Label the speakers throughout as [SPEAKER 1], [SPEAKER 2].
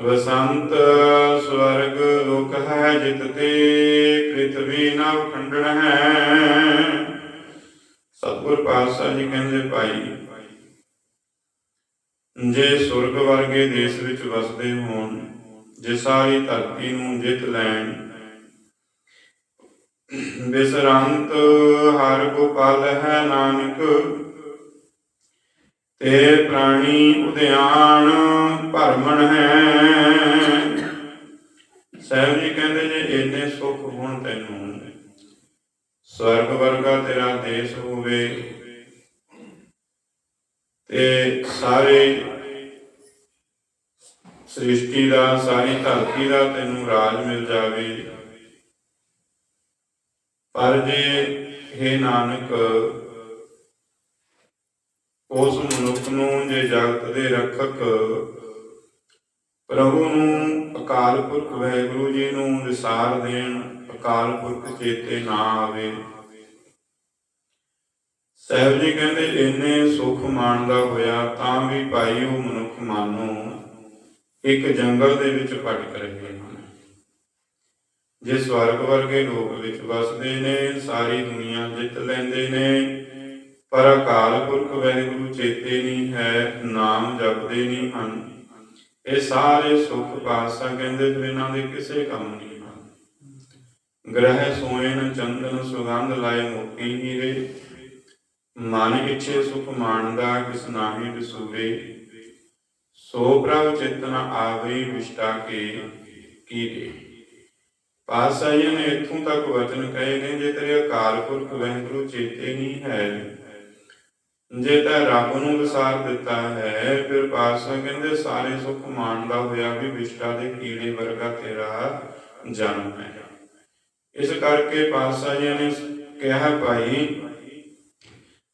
[SPEAKER 1] ਵਸੰਤ ਸਵਰਗ ਲੋਕ ਹੈ ਜਿਤ ਤੇ, ਪ੍ਰਿਥਵੀ ਨਵ ਖੰਡਨ ਹੈ। ਸਤਿਗੁਰ ਪਾਤਸ਼ਾਹ ਜੀ ਕਹਿੰਦੇ, ਭਾਈ, ਜੇ ਸੁਰਗ ਵਰਗੇ ਦੇਸ਼ ਵਿੱਚ ਵਸਦੇ ਹੋਣ, ਜੇ ਸਾਰੀ ਧਰਤੀ ਨੂੰ ਜਿੱਤ ਲੈਣ, ਬਿਸਰੰਤ ਹਰ ਗੋਪਾਲ ਹੈ ਨਾਨਕ ਤੇ ਪ੍ਰਾਣੀ ਉਦਿਆਨ ਭਰਮਣ ਹੈ। ਸਾਹਿਬ ਜੀ ਕਹਿੰਦੇ ਜੇ ਇੰਨੇ ਸੁੱਖ ਹੋਣ ਤੈਨੂੰ ਸਵਰਗ ਵਰਗਾ ਤੇਰਾ ਦੇਸ਼ ਹੋਵੇ ਤੇ ਸਾਰੇ ਸ੍ਰਿਸ਼ਟੀ ਦਾ, ਸਾਰੀ ਧਰਤੀ ਦਾ ਤੈਨੂੰ ਰਾਜ ਮਿਲ ਜਾਵੇ। ਪਰ ਜੇ हे ਨਾਨਕ ਉਸ ਮਨੁੱਖ ਨੂੰ ਜੇ ਜਗਤ ਦੇ ਰੱਖਕ ਪ੍ਰਭੂ ਨੂੰ ਅਕਾਲ ਪੁਰਖ ਵਾਹਿਗੁਰੂ ਜੀ ਨੂੰ ਵਿਸਾਰ ਦੇਣ, ਅਕਾਲ ਪੁਰਖ ਚੇਤੇ ਨਾ ਆਵੇ। ਸਾਹਿਬ ਜੀ ਕਹਿੰਦੇ ਇੰਨੇ ਸੁਖ ਮਾਣਦਾ ਹੋਇਆ ਤਾਂ ਵੀ ਭਾਈ ਉਹ ਮਨੁੱਖ ਮਾਨੋ, ਇੱਕ ਜੰਗਲ ਦੇ ਵਿੱਚ ਭਟਕ ਰਹੇ ਹਨ। ਜੇ ਸਵਰਗ ਵਰਗੇ ਲੋਕ ਵਿੱਚ ਵਸਦੇ ਨੇ, ਸਾਰੀ ਦੁਨੀਆ ਜਿੱਤ ਲੈਂਦੇ ਨੇ ਪਰ ਅਕਾਲ ਪੁਰਖ ਵਾਹਿਗੁਰੂ ਚੇਤੇ ਨਹੀਂ ਹੈ, ਨਾਮ ਜਪਦੇ ਨਹੀਂ ਹਨ। ਇਹ ਸਾਰੇ ਸੁਖ ਪਾਸਾ ਕਹਿੰਦੇ ਜੋ ਇਹਨਾਂ ਦੇ ਕਿਸੇ ਕੰਮ ਨਹੀਂ ਹਨ। ਗ੍ਰਹਿ ਸੋਇਨ ਚੰਦਨ, ਸੁਗੰਧ ਲਾਏ ਮੋਤੀ ਹੀਰੇ ਮਨ ਇੱਛੇ ਸੁਖ ਮਾਣਦਾ, ਕਿਸ ਨਾਹੀ ਵਿਸੂਰੇ ਸੋ ਪ੍ਰਭ ਚਿਤਨ ਆਵਈ ਵਿਸ਼ਟਾ ਕੇ ਕੀਰੇ ਪਾਤਸ਼ਾਹ ਜੀ ਨੇ ਇੱਥੋਂ ਤੱਕ ਵਚਨ ਕਹੇ ਨੇ, ਜੇ ਤੇਰੇ ਅਕਾਲ ਪੁਰਖ ਵਾਹਿਗੁਰੂ ਚੇਤੇ ਨਹੀਂ ਹੈ ਜੇ ਤਾਂ ਰੱਬ ਨੂੰ ਵਿਸਾਰ ਦਿੱਤਾ ਹੈ, ਫਿਰ ਪਾਤਸ਼ਾਹ ਕਹਿੰਦੇ, ਸਾਰੇ ਸੁੱਖ ਮਾਣਦਾ ਹੋਇਆ ਵੀ ਵਿਸ਼ਟਾ ਦੇ ਕੀੜੇ ਵਰਗਾ ਤੇਰਾ ਜਨਮ ਹੈ। ਇਸ ਕਰਕੇ ਪਾਤਸ਼ਾਹ ਜੀ ਨੇ ਕਿਹਾ, ਭਾਈ,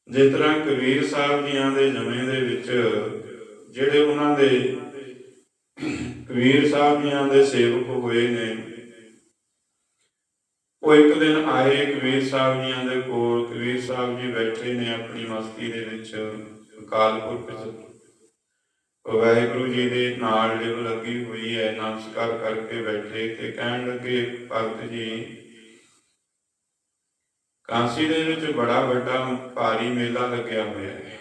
[SPEAKER 1] ਜਿਸ ਤਰ੍ਹਾਂ ਕਬੀਰ ਸਾਹਿਬ ਜੀਆਂ ਦੇ ਜਮੇ ਦੇ ਵਿੱਚ, ਜਿਹੜੇ ਉਹਨਾਂ ਦੇ ਕਬੀਰ ਸਾਹਿਬ ਜੀਆਂ ਦੇ ਸੇਵਕ ਹੋਏ ਨੇ ਉਹ ਇੱਕ ਦਿਨ ਆਏ ਕਬੀਰ ਸਾਹਿਬ ਜੀਆਂ ਦੇ ਕੋਲ ਕਬੀਰ ਸਾਹਿਬ ਜੀ ਬੈਠੇ ਨੇ ਆਪਣੀ ਮਸਤੀ ਦੇ ਵਿੱਚ ਅਕਾਲ ਪੁਰਖ ਵਾਹਿਗੁਰੂ ਜੀ ਦੇ ਨਾਲ ਲਿਵ ਲੱਗੀ ਹੋਈ ਹੈ, ਨਮਸਕਾਰ ਕਰਕੇ ਬੈਠੇ ਤੇ ਕਹਿਣ ਲੱਗੇ, ਭਗਤ ਜੀ, ਕਾਂਸੀ ਦੇ ਵਿੱਚ ਬੜਾ ਵੱਡਾ ਭਾਰੀ ਮੇਲਾ ਲੱਗਿਆ ਹੋਇਆ ਹੈ।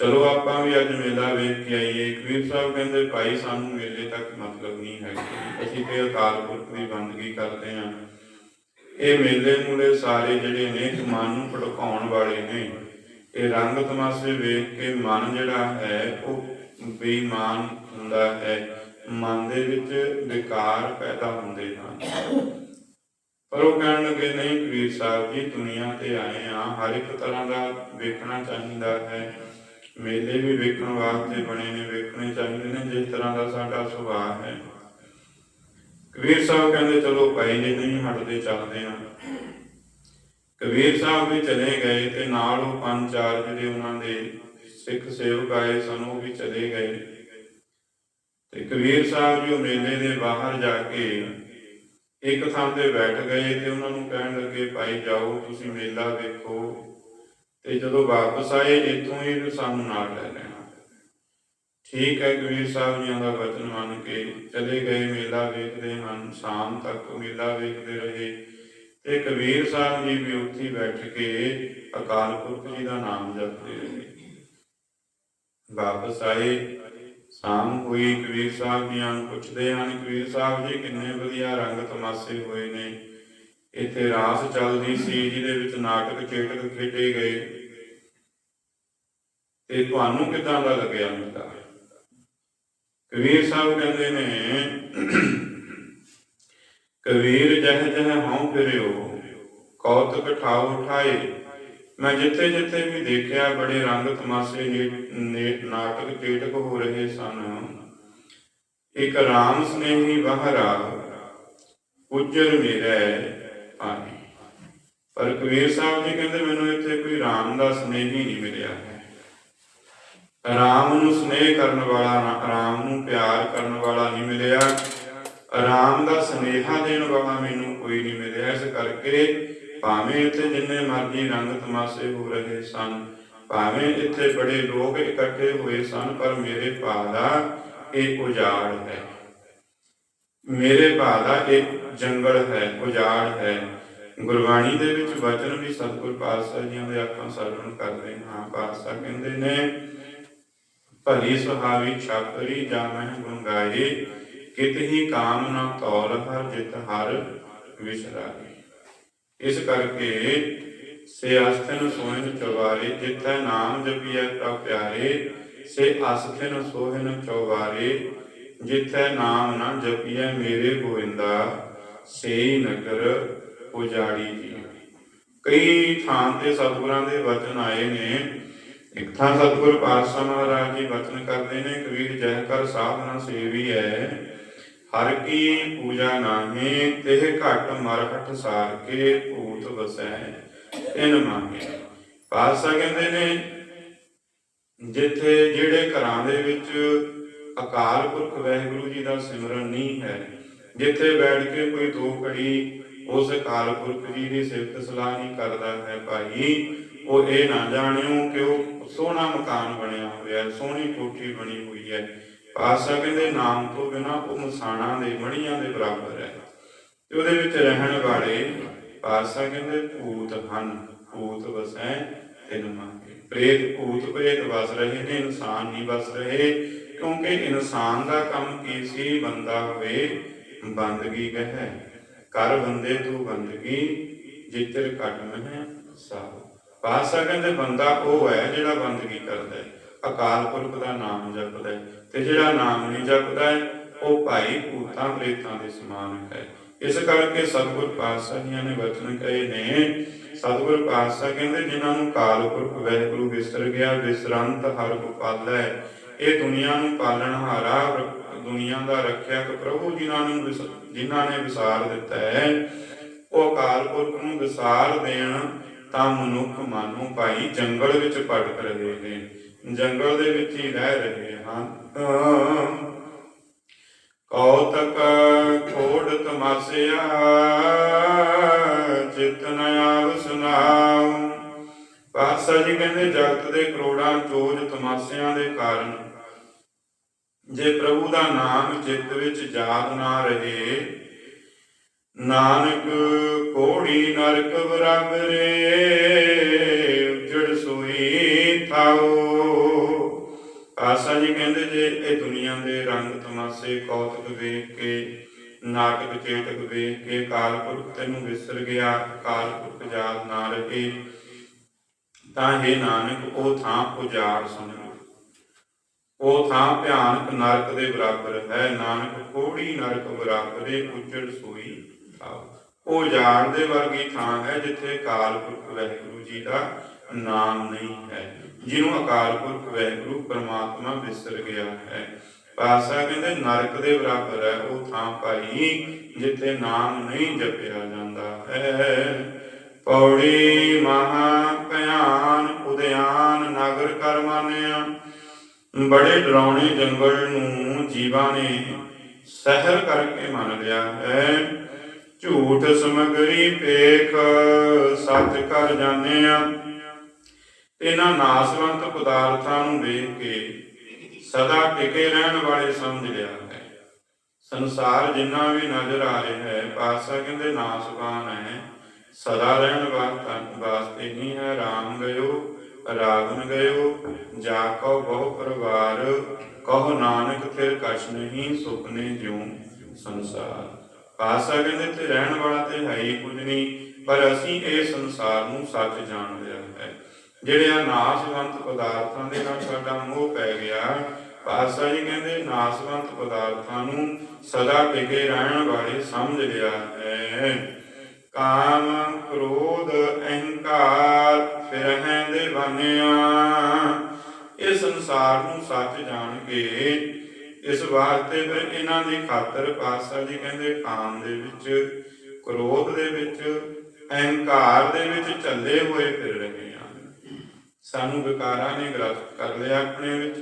[SPEAKER 1] ਚਲੋ ਆਪਾਂ ਵੀ ਅੱਜ ਮੇਲਾ ਵੇਖ ਕੇ ਆਈਏ। ਕਬੀਰ ਸਾਹਿਬ ਕਹਿੰਦੇ, ਭਾਈ, ਸਾਨੂੰ ਮੇਲੇ ਤੱਕ ਮਤਲਬ ਨਹੀਂ ਹੈ ਅਸੀਂ ਤੇ ਅਕਾਲ ਪੁਰਖ ਦੀ ਬੰਦਗੀ ਕਰਦੇ ਹਾਂ। ਇਹ ਮੇਲੇ ਮੂਲੇ ਸਾਰੇ ਜਿਹੜੇ ਨੇ ਮਨ ਨੂੰ ਭੜਕਾਉਣ ਵਾਲੇ ਨੇ। ਇਹ ਰੰਗ ਤਮਾਸ਼ੇ ਵੇਖ ਕੇ ਮਨ ਜਿਹੜਾ ਹੈ, ਉਹ ਬੇਈਮਾਨ ਹੁੰਦਾ ਹੈ। ਮਨ ਦੇ ਵਿੱਚ ਵਿਕਾਰ ਪੈਦਾ ਹੁੰਦੇ ਹਨ। ਪਰ ਉਹ ਕਹਿਣ ਲੱਗੇ, ਨਹੀਂ ਕਬੀਰ ਸਾਹਿਬ ਜੀ, ਦੁਨੀਆ ਤੇ ਆਏ ਆ ਹਰ ਇੱਕ ਤਰ੍ਹਾਂ ਦਾ ਵੇਖਣਾ ਚਾਹੀਦਾ ਹੈ। ਮੇਲੇ ਵੀ ਵੇਖਣ ਵਾਸਤੇ ਬਣੇ ਨੇ, ਵੇਖਣੇ ਚਾਹੀਦੇ ਨੇ, ਜਿਸ ਤਰ੍ਹਾਂ ਦਾ ਸਾਡਾ ਸੁਭਾਅ ਹੈ। ਕਬੀਰ ਸਾਹਿਬ ਕਹਿੰਦੇ, ਚਲੋ ਭਾਈ ਜੀ ਨਹੀਂ ਹਟਦੇ, ਚੱਲਦੇ ਆ ਕਬੀਰ ਸਾਹਿਬ ਵੀ ਚਲੇ ਗਏ ਤੇ ਨਾਲ ਉਹ ਪੰਜ ਚਾਰ ਜਿਹੜੇ ਉਹਨਾਂ ਦੇ ਸਿੱਖ ਸੇਵਕ ਆਏ ਸਨ, ਉਹ ਵੀ ਚਲੇ ਗਏ। ਤੇ ਕਬੀਰ ਸਾਹਿਬ ਜੀ ਮੇਲੇ ਦੇ ਬਾਹਰ ਜਾ ਕੇ ਇੱਕ ਥਾਂ ਤੇ ਬੈਠ ਗਏ ਤੇ ਉਹਨਾਂ ਨੂੰ ਕਹਿਣ ਲੱਗੇ, ਭਾਈ ਜਾਓ, ਤੁਸੀਂ ਮੇਲਾ ਵੇਖੋ। ਤੇ ਜਦੋਂ ਵਾਪਸ ਆਏ, ਇੱਥੋਂ ਹੀ ਸਾਨੂੰ ਨਾਲ ਲੈ ਲੈਣਾ। ਠੀਕ ਹੈ ਕਬੀਰ ਸਾਹਿਬ ਜੀਆਂ ਦਾ ਵਚਨ ਮੰਨ ਕੇ ਚਲੇ ਗਏ, ਮੇਲਾ ਵੇਖਦੇ ਹਨ, ਸ਼ਾਮ ਤੱਕ ਮੇਲਾ ਵੇਖਦੇ ਰਹੇ। ਤੇ ਕਬੀਰ ਸਾਹਿਬ ਜੀ ਵੀ ਉੱਥੇ ਬੈਠ ਕੇ ਅਕਾਲ ਪੁਰਖ ਜੀ ਦਾ ਨਾਮ ਜਪਦੇ ਰਹੇ। ਵਾਪਸ ਆਏ, ਸ਼ਾਮ ਹੋਈ, ਕਬੀਰ ਸਾਹਿਬ ਜੀਆਂ ਨੂੰ ਪੁੱਛਦੇ ਹਨ, ਕਬੀਰ ਸਾਹਿਬ ਜੀ ਕਿੰਨੇ ਵਧੀਆ ਰੰਗ ਤਮਾਸ਼ੇ ਹੋਏ ਨੇ। ਇੱਥੇ ਰਾਸ ਚੱਲਦੀ ਸੀ, ਜਿਹਦੇ ਵਿੱਚ ਨਾਟਕ ਚੇਟਕ ਖੇਡੇ ਗਏ। ਤੇ ਤੁਹਾਨੂੰ ਕਿਦਾਂ ਦਾ ਲੱਗਿਆ ਮੇਲਾ ਕਬੀਰ ਸਾਹਿਬ ਕਹਿੰਦੇ ਨੇ, ਕਬੀਰ ਜਹ ਜਹ ਹਉ ਫਿਰਿਓ, ਕੌਤਕ ਠਾਉ ਉਠਾਏ। ਮੈਂ ਜਿੱਥੇ ਜਿੱਥੇ ਵੀ ਦੇਖਿਆ, ਬੜੇ ਰੰਗ ਤਮਾਸ਼ੇ ਨੇ- ਨਾਟਕ ਚੇਟਕ ਹੋ ਰਹੇ ਸਨ। ਇੱਕ ਰਾਮ ਸਨੇਹੀ ਬਹਰਾ ਉਜਰ ਮੇਰਾ। ਪਾਣੀ। ਪਰ ਕਬੀਰ ਸਾਹਿਬ ਜੀ ਕਹਿੰਦੇ, ਮੈਨੂੰ ਇੱਥੇ ਕੋਈ ਰਾਮ ਦਾ ਸਨੇਹੀ ਨਹੀਂ ਮਿਲਿਆ ਹੈ। ਰਾਮ ਨੂੰ ਸਨੇਹ ਕਰਨ ਵਾਲਾ ਨਾ- ਰਾਮ ਨੂੰ ਪਿਆਰ ਕਰਨ ਵਾਲਾ ਨਹੀਂ ਮਿਲਿਆ। ਰਾਮ ਦਾ ਸਨੇਹਾ ਦੇਣ ਵਾਲਾ ਮੈਨੂੰ ਕੋਈ ਨਹੀਂ ਮਿਲਿਆ। ਇਸ ਕਰਕੇ ਭਾਵੇਂ ਇੱਥੇ ਜਿੰਨੇ ਮਰਜ਼ੀ ਰੰਗ ਤਮਾਸ਼ੇ ਹੋ ਰਹੇ ਸਨ, ਭਾਵੇਂ ਇੱਥੇ ਬੜੇ ਲੋਕ ਇਕੱਠੇ ਹੋਏ ਸਨ, ਪਰ ਮੇਰੇ ਭਾਅ ਦਾ ਇਹ ਉਜਾੜ ਹੈ। ਮੇਰੇ ਭਾਅ ਦਾ ਇੱਕ ਜੰਗਲ ਹੈ, ਉਜਾੜ ਹੈ। ਗੁਰਬਾਣੀ ਦੇ ਵਿੱਚ ਵਚਨ ਵੀ ਸਤਿਗੁਰ ਪਾਤਸ਼ਾਹ ਜੀਆਂ ਦੇ ਆਪਾਂ ਸਰਵਣ ਕਰਦੇ ਹਾਂ, ਪਾਤਸ਼ਾਹ ਕਹਿੰਦੇ ਨੇ, ਭਲੀ ਸੁਹਾਵੀ ਛਾਪਰੀ ਜਾਮਹਿ ਗੁਣ ਗਾਏ, ਕਿਤ ਕਾਮ ਨਾ ਤੌਲ ਹਰ ਜਿਤ ਹਰ ਵਿਸਰਾਏ। ਇਸ ਕਰਕੇ ਸੇ ਸੋਹਣ ਚਵਾਰੇ ਜਿਤੈ ਨਾਮ ਜਪੀਐ ਤਾ ਪਿਆਰੇ, ਸੇ ਅਸਥਨ ਸੋਹਣ ਚਵਾਰੇ ਜਿਤੈ ਨਾਮ ਨਾ ਜਪੀਐ ਮੇਰੇ ਗੋਇੰਦਾ ਸੇ ਨਗਰ ਉਜਾੜੀ ਜੀ। ਕਈ ਥਾਂ ਤੇ ਸਤਿਗੁਰਾਂ ਦੇ ਵਚਨ ਆਏ ਨੇ। ਇੱਕ ਥਾਂ ਸਤਿਗੁਰ ਪਾਤਸ਼ਾਹ ਮਹਾਰਾਜ ਜੀ ਵਚਨ ਕਰਦੇ ਨੇ ਕਬੀਰ ਜਹ ਕਰ ਸਾਧਨਾ ਸੇਵੀ ਹੈ ਹਰ ਕੀ ਪੂਜਾ ਨਾਹੀ, ਤਿਹ ਘਟ ਮਰਹਟ ਸਾਰ ਕੇ ਭੂਤ ਵਸੈ ਇਨ ਮੰਗੇ ਪਾਤਸ਼ਾਹ ਕਹਿੰਦੇ ਨੇ, ਜਿੱਥੇ ਜਿਹੜੇ ਘਰਾਂ ਦੇ ਵਿੱਚ ਅਕਾਲ ਪੁਰਖ ਵਾਹਿਗੁਰੂ ਜੀ ਦਾ ਸਿਮਰਨ ਨਹੀਂ ਹੈ, ਜਿੱਥੇ ਬੈਠ ਕੇ ਕੋਈ ਦੋ ਘੜੀ ਉਸ ਅਕਾਲ ਪੁਰਖ ਜੀ ਦੀ ਸਿਫਤ ਸਲਾਹ ਨਹੀਂ ਕਰਦਾ ਹੈ ਭਾਈ। ਉਹ ਇਹ ਨਾ ਜਾਣਿਓ ਕਿ ਉਹ ਸੋਹਣਾ ਮਕਾਨ ਬਣਿਆ ਹੋਇਆ ਹੈ, ਸੋਹਣੀ ਕੋਠੀ ਬਣੀ ਹੋਈ ਹੈ। ਪਾਤਸ਼ਾਹ ਕਹਿੰਦੇ, ਨਾਮ ਤੋਂ ਬਿਨਾ ਉਹ ਮਸਾਣਾ ਦੇ, ਮਣੀਆਂ ਦੇ ਬਰਾਬਰ ਹੈ। ਤੇ ਉਹਦੇ ਵਿੱਚ ਰਹਿਣ ਵਾਲੇ ਪਾਤਸ਼ਾਹ ਕਹਿੰਦੇ, ਭੂਤ ਹਨ, ਭੂਤ ਵਸੈ ਤਿਨ ਮੰਗੇ। ਪ੍ਰੇਤ ਭੂਤ ਪ੍ਰੇਤ ਵਸ ਰਹੇ ਨੇ, ਇਨਸਾਨ ਨਹੀਂ ਵਸ ਰਹੇ, ਕਿਉਂਕਿ ਇਨਸਾਨ ਦਾ ਕੰਮ ਕੀ ਸੀ? ਬੰਦਾ ਹੋਵੇ ਬੰਦਗੀ ਕਹੈ, ਕਰ ਬੰਦੇ ਤੂੰ ਬੰਦਗੀ, ਜਿੱਤਰ ਘਟ ਮਹਿ ਸਾਹ। ਪਾਤਸ਼ਾਹ ਕਹਿੰਦੇ, ਬੰਦਾ ਉਹ ਹੈ ਜਿਹੜਾ ਬੰਦਗੀ ਕਰਦਾ ਹੈ, ਅਕਾਲ ਪੁਰਖ ਦਾ ਨਾਮ ਜਪਦਾ ਹੈ, ਤੇ ਜਿਹੜਾ ਨਾਮ ਨਹੀਂ ਜਪਦਾ ਹੈ, ਉਹ ਭਾਈ ਭੂਤਾਂ ਪ੍ਰੇਤਾਂ ਦੇ ਸਮਾਨ ਹੈ। ਇਸ ਕਰਕੇ ਸਤਿਗੁਰ ਪਾਤਸ਼ਾਹ ਜੀਆਂ ਨੇ ਵਚਨ ਕਹੇ ਨੇ ਸਤਿਗੁਰ ਪਾਤਸ਼ਾਹ ਕਹਿੰਦੇ, ਜਿਨ੍ਹਾਂ ਨੂੰ ਕਾਲ ਪੁਰਖ ਵਾਹਿਗੁਰੂ ਵਿਸਰ ਗਿਆ, ਵਿਸਰੰਤ ਹਰ ਗੋਪਾਲੈ ਇਹ ਦੁਨੀਆ ਨੂੰ ਪਾਲਣਹਾਰਾ ਦੁਨੀਆ ਦਾ ਰੱਖਿਅਕ ਪ੍ਰਭੂ ਜਿਨ੍ਹਾਂ ਨੂੰ ਵਿਸ- ਜਿਨ੍ਹਾਂ ਨੇ ਵਿਸਾਰ ਦਿੱਤਾ ਹੈ। ਉਹ ਅਕਾਲ ਪੁਰਖ ਨੂੰ ਵਿਸਾਰ ਦੇਣ ਤਾਂ ਮਨੁੱਖ ਮਾਨੋ ਭਾਈ ਜੰਗਲ ਵਿੱਚ ਭਟਕ ਰਹੇ ਨੇ। ਜੰਗਲ ਦੇ ਵਿੱਚ ਹੀ ਰਹਿ ਰਹੇ ਹਨ। ਕੌਤਕ ਖੋੜ ਤਮਾਸਿਆ ਚਿਤਨ ਆਵ ਸੁਨਾਉ। ਪਾਤਸ਼ਾਹ ਜੀ ਕਹਿੰਦੇ ਜਗਤ ਦੇ ਕਰੋੜਾਂ ਚੋਜ ਤਮਾਸਿਆਂ ਦੇ ਕਾਰਨ, ਜੇ ਪ੍ਰਭੂ ਦਾ ਨਾਮ ਚਿੱਤ ਵਿੱਚ ਯਾਦ ਨਾ ਰਹੇ, ਨਾਨਕ ਕੋੜੀ ਨਰਕ ਬਰਾਬਰੇ, ਉਜੜ ਸੋਈ ਥਾਓ ਆਸਾ ਜੀ ਕਹਿੰਦੇ ਜੇ ਇਹ ਦੁਨੀਆ ਦੇ ਰੰਗ ਤਮਾਸ਼ੇ ਕੌਤਕ ਵੇਖ ਕੇ, ਨਾਟਕ ਚੇਟਕ ਵੇਖ ਕੇ ਕਾਲ ਤੈਨੂੰ ਵਿਸਰ ਗਿਆ, ਕਾਲ ਯਾਦ ਨਾ ਰਹੇ, ਤਾਂ ਇਹ ਨਾਨਕ ਉਹ ਥਾਂ ਉਜਾੜ ਸਮਝੋ ਉਹ ਥਾਂ ਭਿਆਨਕ ਨਰਕ ਦੇ ਬਰਾਬਰ ਹੈ, ਨਾਨਕ ਕੋੜੀ ਨਰਕ ਬਰਾਬਰੇ ਉਜੜ ਸੋਈ ਥਾਓ ਉਹ ਉਜਾੜ ਦੇ ਵਰਗੀ ਥਾਂ ਹੈ ਜਿੱਥੇ ਕਾਲ ਪੁਰਖ ਵਾਹਿਗੁਰੂ ਜੀ ਦਾ ਨਾਮ ਨਹੀਂ ਹੈ। ਜਿਹਨੂੰ ਅਕਾਲ ਪੁਰਖ ਵਾਹਿਗੁਰੂ ਪਰਮਾਤਮਾ ਵਿਸਰ ਗਿਆ ਹੈ। ਪਾਸਾ ਕਹਿੰਦੇ, ਨਰਕ ਦੇ ਬਰਾਬਰ ਹੈ, ਉਹ ਥਾਂ ਭਾਈ ਜਿੱਥੇ ਨਾਮ ਨਹੀਂ ਜਪਿਆ ਜਾਂਦਾ ਹੈ। ਪੌੜੀ ਮਹਾ ਭਿਆਨ ਉਦਿਆਨ ਨਗਰ ਕਰ ਮਾਨਿਆ ਬੜੇ ਡਰਾਉਣੇ ਜੰਗਲ ਨੂੰ ਜੀਵਾਂ ਨੇ ਸਹਿਰ ਕਰਕੇ ਮੰਨ ਲਿਆ ਹੈ। ਝੂਠ ਸਮਗਰੀ ਪੇਖ ਸੱਚ ਕਰ ਜਾਣਿਆ ਇਹਨਾਂ ਨਾਸਵੰਤ ਪਦਾਰਥਾਂ ਨੂੰ ਵੇਖ ਕੇ ਸਦਾ ਟਿਕੇ ਰਹਿਣ ਵਾਲੇ ਸਮਝ ਲਿਆ ਹੈ। ਸੰਸਾਰ ਜਿੰਨਾ ਵੀ ਨਜ਼ਰ ਆ ਰਿਹਾ ਹੈ, ਪਾਸਾ ਕਹਿੰਦੇ ਨਾਸਵਾਨ ਹੈ। ਸਦਾ ਰਹਿਣ ਵਾਸਤੇ ਨਹੀਂ ਹੈ ਰਾਮ ਗਇਓ ਰਾਗਨ ਗਇਓ, ਜਾ ਕੋ ਬਹੁ ਪਰਵਾਰ, ਕਹੋ ਨਾਨਕ ਫਿਰ ਕਛ ਨਹੀਂ, ਸੁਪਨੇ ਜਿਉ ਸੰਸਾਰ। ਪਾਤਸ਼ਾਹ ਕਹਿੰਦੇ ਤੇ ਰਹਿਣ ਵਾਲਾ ਤੇ ਹੈ ਹੀ ਕੁਝ ਨਹੀਂ, ਪਰ ਅਸੀਂ ਇਹ ਸੰਸਾਰ ਨੂੰ ਸੱਚ ਜਾਣ ਲਿਆ ਹੈ। ਜਿਹੜੇ ਆ ਨਾਸਵੰਤ ਪਦਾਰਥਾਂ ਦੇ ਨਾਲ ਸਾਡਾ ਮੋਹ ਪੈ ਗਿਆ, ਪਾਤਸ਼ਾਹ ਜੀ ਕਹਿੰਦੇ, ਨਾਸਵੰਤ ਪਦਾਰਥਾਂ ਨੂੰ ਸਦਾ ਟਿਕੇ ਰਹਿਣ ਵਾਲੇ ਸਮਝ ਲਿਆ ਹੈ। ਕਾਮ, ਕ੍ਰੋਧ, ਅਹੰਕਾਰ ਫਿਰ ਦੇ ਬਾਨਿਆ, ਇਹ ਸੰਸਾਰ ਨੂੰ ਸੱਚ ਜਾਣ ਕੇ ਇਸ ਵਾਸਤੇ ਫਿਰ ਇਹਨਾਂ ਦੀ ਖਾਤਰ ਪਾਤਸ਼ਾਹ ਜੀ ਕਹਿੰਦੇ, ਕਾਮ ਦੇ ਵਿੱਚ, ਕ੍ਰੋਧ ਦੇ ਵਿੱਚ, ਅਹੰਕਾਰ ਦੇ ਵਿੱਚ ਚੱਲੇ ਹੋਏ ਫਿਰ ਰਹੇ। ਸਾਨੂੰ ਵਿਕਾਰਾਂ ਨੇ ਗ੍ਰਸਤ ਕਰ ਲਿਆ ਆਪਣੇ ਵਿੱਚ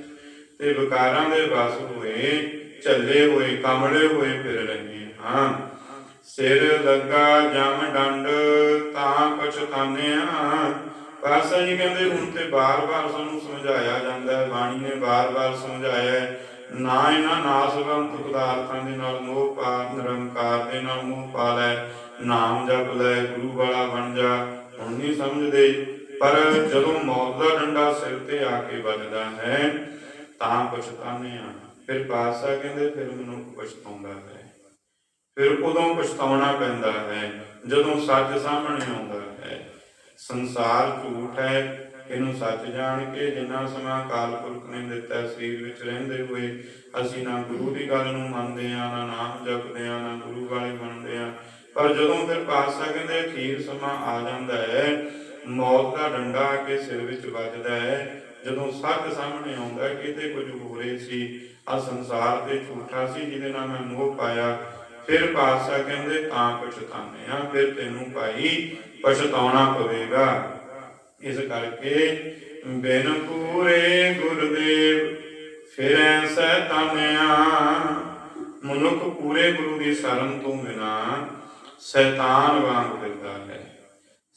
[SPEAKER 1] ਤੇ ਵਿਕਾਰਾਂ ਦੇ ਵਸ ਹੋਏ ਚੱਲੇ ਹੋਏ ਕਮਲੇ ਹੋਏ ਫਿਰ ਰਹੇ ਹਾਂ। ਸਿਰ ਲੱਗਾ ਜਮ ਡੰਡ ਤਾਂ ਪਛਤਾਨਿਆ। ਪਾਸਾ ਜੀ ਕਹਿੰਦੇ, ਹੁਣ ਤੇ ਬਾਰ-ਬਾਰ ਸਾਨੂੰ ਸਮਝਾਇਆ ਜਾਂਦਾ ਹੈ, ਬਾਣੀ ਨੇ ਬਾਰ-ਬਾਰ ਸਮਝਾਇਆ ਨਾ ਇਹਨਾਂ ਨਾਸਵੰਤ ਪਦਾਰਥਾਂ ਦੇ ਨਾਲ ਮੋਹ ਪਾ, ਨਿਰੰਕਾਰ ਦੇ ਨਾਲ ਮੋਹ ਪਾ ਲੈ। ਨਾਮ ਜਪ ਲੈ, ਗੁਰੂ ਵਾਲਾ ਬਣ ਜਾ। ਹੁਣ ਨਹੀਂ ਸਮਝਦੇ। ਪਰ ਜਦੋਂ ਮੌਤ ਦਾ ਡੰਡਾ ਸਿਰ ਤੇ ਆ ਕੇ ਵੱਜਦਾ ਹੈ, ਤਾਂ ਪਛਤਾਨੇ ਆ ਫਿਰ ਪਾਤਸ਼ਾਹ ਕਹਿੰਦੇ, ਫਿਰ ਮਨੁੱਖ ਪਛਤਾਉਂਦਾ ਹੈ। ਫਿਰ ਉਦੋਂ ਪਛਤਾਉਣਾ ਪੈਂਦਾ ਹੈ, ਜਦੋਂ ਸੱਚ ਸਾਹਮਣੇ ਆਉਂਦਾ ਹੈ। ਸੰਸਾਰ ਝੂਠ ਹੈ, ਇਹਨੂੰ ਸੱਚ ਜਾਣ ਕੇ ਜਿੰਨਾ ਸਮਾਂ ਅਕਾਲ ਪੁਰਖ ਨੇ ਦਿੱਤਾ, ਸਰੀਰ ਵਿੱਚ ਰਹਿੰਦੇ ਹੋਏ ਅਸੀਂ ਨਾ ਗੁਰੂ ਦੀ ਗੱਲ ਨੂੰ ਮੰਨਦੇ ਆ ਨਾ ਨਾਮ ਜਪਦੇ ਆ ਨਾ ਗੁਰੂ ਵਾਲੇ ਬਣਦੇ ਆ ਪਰ ਜਦੋਂ ਫਿਰ ਪਾਤਸ਼ਾਹ ਕਹਿੰਦੇ, ਅਖੀਰ ਸਮਾਂ ਆ ਜਾਂਦਾ ਹੈ ਮੌਤ ਦਾ ਡੰਡਾ ਆ ਕੇ ਸਿਰ ਵਿੱਚ ਵੱਜਦਾ ਹੈ। ਜਦੋਂ ਸੱਚ ਸਾਹਮਣੇ ਆਉਂਦਾ ਕਿ ਤੇ ਕੁਝ ਹੋ ਸੀ। ਆ ਸੰਸਾਰ ਤੇ ਝੂਠਾ ਸੀ, ਜਿਹਦੇ ਨਾਲ ਮੈਂ ਮੋਹ ਪਾਇਆ। ਫਿਰ ਪਾਤਸ਼ਾਹ ਕਹਿੰਦੇ, ਤਾਂ ਪਛਤਾਨੇ ਆ ਫਿਰ ਤੈਨੂੰ ਭਾਈ ਪਛਤਾਉਣਾ ਪਵੇਗਾ। ਇਸ ਕਰਕੇ ਬਿਨ ਪੂਰੇ ਗੁਰਦੇਵ, ਫਿਰੈ ਸੈਤਾਨਿਆ। ਮਨੁੱਖ ਪੂਰੇ ਗੁਰੂ ਦੀ ਸ਼ਰਨ ਤੋਂ ਬਿਨਾ ਸ਼ੈਤਾਨ ਵਾਂਗ ਫਿਰਦਾ ਹੈ।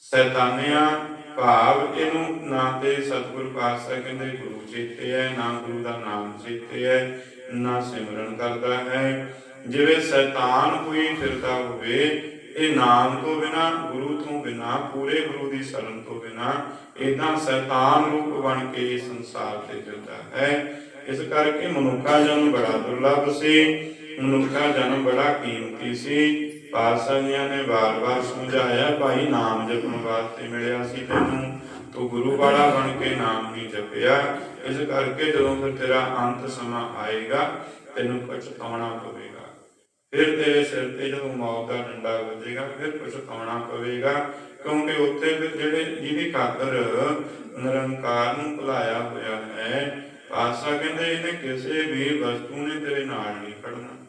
[SPEAKER 1] ਸੈਤਾਨਿਆ ਭਾਵ ਇਹਨੂੰ ਨਾ ਤੇ ਸਤਿਗੁਰ ਪਾਤਸ਼ਾਹ ਕਹਿੰਦੇ ਗੁਰੂ ਚੇਤੇ ਹੈ, ਨਾ ਗੁਰੂ ਦਾ ਨਾਮ ਚੇਤੇ ਹੈ, ਨਾ ਸਿਮਰਨ ਕਰਦਾ ਹੈ। ਜਿਵੇਂ ਸ਼ੈਤਾਨ ਕੋਈ ਫਿਰਦਾ ਹੋਵੇ, ਇਹ ਨਾਮ ਤੋਂ ਬਿਨਾ, ਗੁਰੂ ਤੋਂ ਬਿਨਾ, ਪੂਰੇ ਗੁਰੂ ਦੀ ਸ਼ਰਨ ਤੋਂ ਬਿਨਾ ਇਦਾਂ ਸ਼ੈਤਾਨ ਰੂਪ ਬਣ ਕੇ ਇਸ ਸੰਸਾਰ ਤੇ ਫਿਰਦਾ ਹੈ। ਇਸ ਕਰਕੇ ਮਨੁੱਖਾ ਜਨਮ ਬੜਾ ਦੁਰਲੱਭ ਸੀ, ਮਨੁੱਖਾ ਜਨਮ ਬੜਾ ਕੀਮਤੀ ਸੀ। ਪਾਤਸ਼ਾਹੀਆਂ ਨੇ ਬਾਰ ਬਾਰ ਸਮਝਾਇਆ, ਭਾਈ ਨਾਮ ਜਪਣ ਵਾਸਤੇ ਮਿਲਿਆ ਸੀ ਤੈਨੂੰ। ਤੂੰ ਗੁਰੂ ਵਾਲਾ ਬਣ ਕੇ ਨਾਮ ਨਹੀਂ ਜਪਿਆ। ਇਸ ਕਰਕੇ ਜਦੋਂ ਫਿਰ ਤੇਰਾ ਅੰਤ ਸਮਾਂ ਆਏਗਾ, ਤੈਨੂੰ ਪਛਤਾਉਣਾ ਪਵੇਗਾ। ਫਿਰ ਤੇਰੇ ਸਿਰ ਤੇ ਜਦੋਂ ਮੌਤ ਦਾ ਡੰਡਾ ਵੱਜੇਗਾ, ਫਿਰ ਪਛਤਾਉਣਾ ਪਵੇਗਾ। ਕਿਉਂਕਿ ਉੱਥੇ ਫਿਰ ਜਿਹੜੇ ਜਿਹਦੀ ਖਾਤਰ ਨਿਰੰਕਾਰ ਨੂੰ ਭੁਲਾਇਆ ਹੋਇਆ ਹੈ, ਪਾਤਸ਼ਾਹ ਕਹਿੰਦੇ, ਇਹਨੇ ਕਿਸੇ ਵੀ ਵਸਤੂ ਨੇ ਤੇਰੇ ਨਾਲ ਨਹੀਂ ਖੜਨਾ।